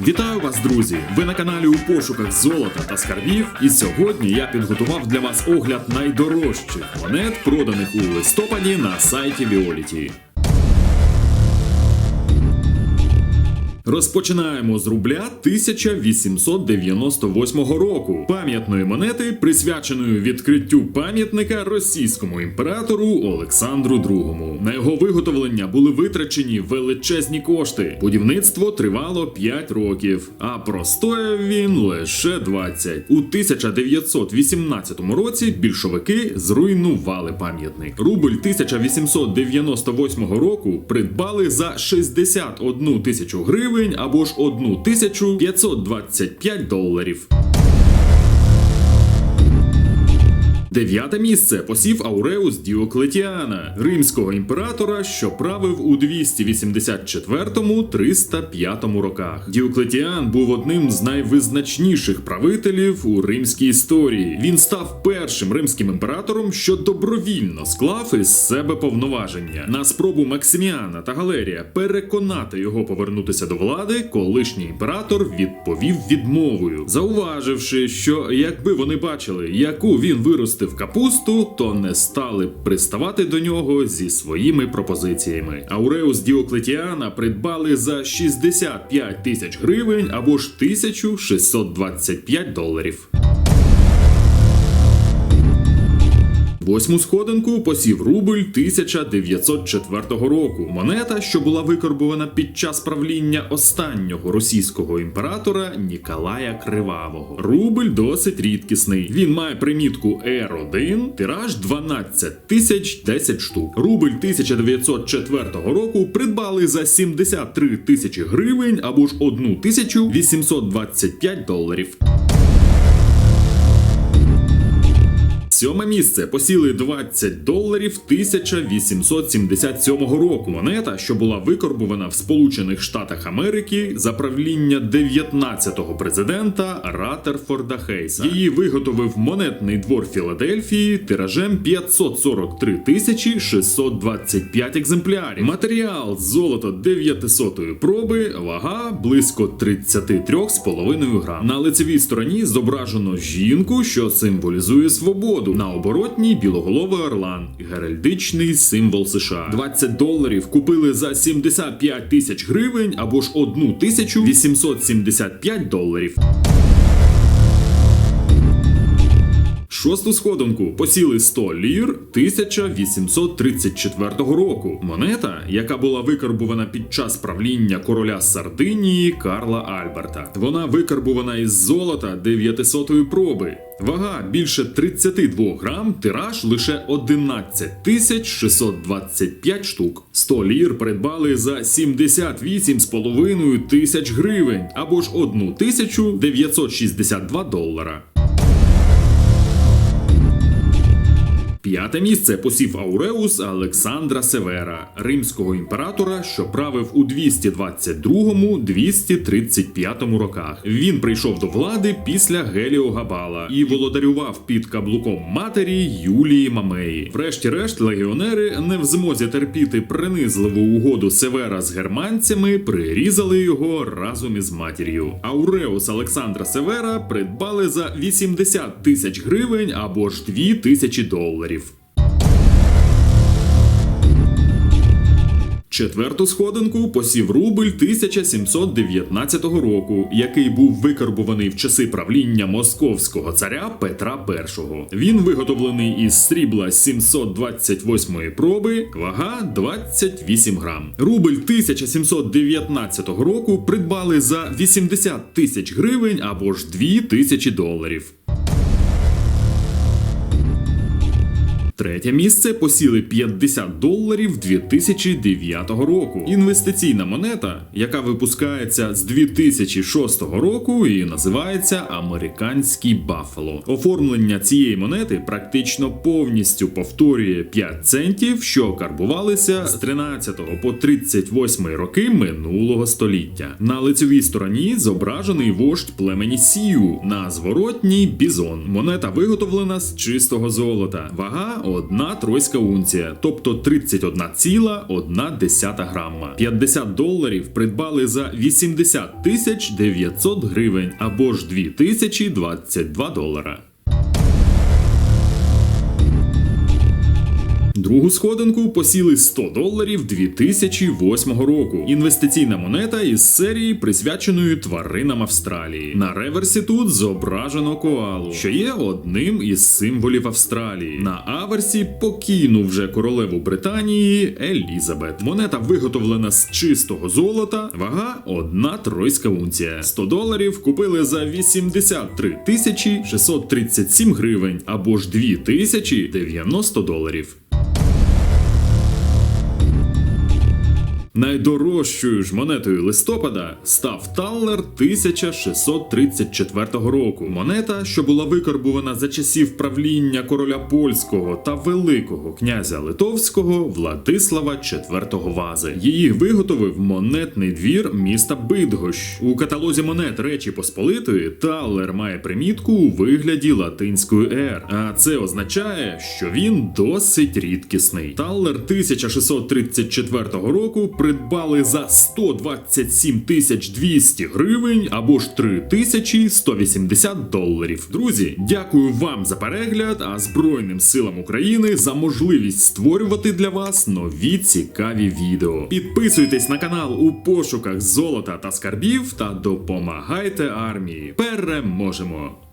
Вітаю вас, друзі! Ви на каналі у пошуках золота та скарбів. І сьогодні я підготував для вас огляд найдорожчих монет, проданих у листопаді на сайті Віоліті. Розпочинаємо з рубля 1898 року, пам'ятної монети, присвяченої відкриттю пам'ятника російському імператору Олександру II. На його виготовлення були витрачені величезні кошти. Будівництво тривало 5 років, а простояв він лише 20. У 1918 році більшовики зруйнували пам'ятник. Рубль 1898 року придбали за 61 тисячу гривень або ж 1525 доларів. Дев'яте місце посів Ауреус Діоклетіана, римського імператора, що правив у 284-305 роках. Діоклетіан був одним з найвизначніших правителів у римській історії. Він став першим римським імператором, що добровільно склав із себе повноваження. На спробу Максиміана та Галерія переконати його повернутися до влади, колишній імператор відповів відмовою, зауваживши, що якби вони бачили, яку він виростив капусту, то не стали приставати до нього зі своїми пропозиціями. Ауреус Діоклетіана придбали за 65 тисяч гривень або ж 1625 доларів. Восьму сходинку посів рубль 1904 року. Монета, що була викорбована під час правління останнього російського імператора Ніколая Кривавого. Рубль досить рідкісний. Він має примітку R1, тираж 12 тисяч 10 штук. Рубль 1904 року придбали за 73 тисячі гривень або ж 1825 доларів. Сьоме місце посіли 20 доларів 1877 року. Монета, що була викорбована в Сполучених Штатах Америки за правління 19-го президента Ратерфорда Хейса. Її виготовив монетний двор Філадельфії тиражем 543 тисячі 625 екземплярів. Матеріал золото 900-ї проби, вага близько 33,5 грам. На лицевій стороні зображено жінку, що символізує свободу. На оборотній білоголовий орлан, геральдичний символ США. 20 доларів купили за 75 тисяч гривень або ж 1875 доларів. Шосту сходинку посіли 100 лір 1834 року. Монета, яка була викарбувана під час правління короля Сардинії Карла Альберта. Вона викарбувана із золота 900-ї проби. Вага більше 32 грам, тираж лише 11 тисяч 625 штук. 100 лір придбали за 78,5 тисяч гривень або ж 1962 долара. П'яте місце посів Ауреус Олександра Севера, римського імператора, що правив у 222-235 роках. Він прийшов до влади після Геліогабала і володарював під каблуком матері Юлії Мамеї. Врешті-решт, легіонери, не в змозі терпіти принизливу угоду Севера з германцями, прирізали його разом із матір'ю. Ауреус Олександра Севера придбали за 80 тисяч гривень або ж 2 тисячі доларів. Четверту сходинку посів рубль 1719 року, який був викарбуваний в часи правління московського царя Петра І. Він виготовлений із срібла 728 проби, вага 28 грам. Рубль 1719 року придбали за 80 тисяч гривень або ж 2 тисячі доларів. Третє місце посіли 50 доларів 2009 року. Інвестиційна монета, яка випускається з 2006 року і називається Американський Баффало. Оформлення цієї монети практично повністю повторює 5 центів, що карбувалися з 13 по 38 роки минулого століття. На лицевій стороні зображений вождь племені Сію, на зворотній бізон. Монета виготовлена з чистого золота. Вага одна тройська унція, тобто 31,1 грама. 50 доларів придбали за 80 тисяч 900 гривень або ж 2022 долара. Другу сходинку посіли 100 доларів 2008 року. Інвестиційна монета із серії, присвяченої тваринам Австралії. На реверсі тут зображено коалу, що є одним із символів Австралії. На аверсі покійну вже королеву Британії Елізабет. Монета виготовлена з чистого золота, вага одна тройська унція. 100 доларів купили за 83 тисячі 637 гривень або ж 2090 доларів. Найдорожчою ж монетою листопада став таллер 1634 року. Монета, що була викарбувана за часів правління короля польського та великого князя Литовського Владислава IV Вази. Її виготовив монетний двір міста Бидгощ. У каталозі монет Речі Посполитої таллер має примітку у вигляді латинської «Р», а це означає, що він досить рідкісний. Таллер 1634 року придбали за 127 тисяч 200 гривень або ж 3180 доларів. Друзі, дякую вам за перегляд, а Збройним силам України за можливість створювати для вас нові цікаві відео. Підписуйтесь на канал у пошуках золота та скарбів та допомагайте армії. Переможемо!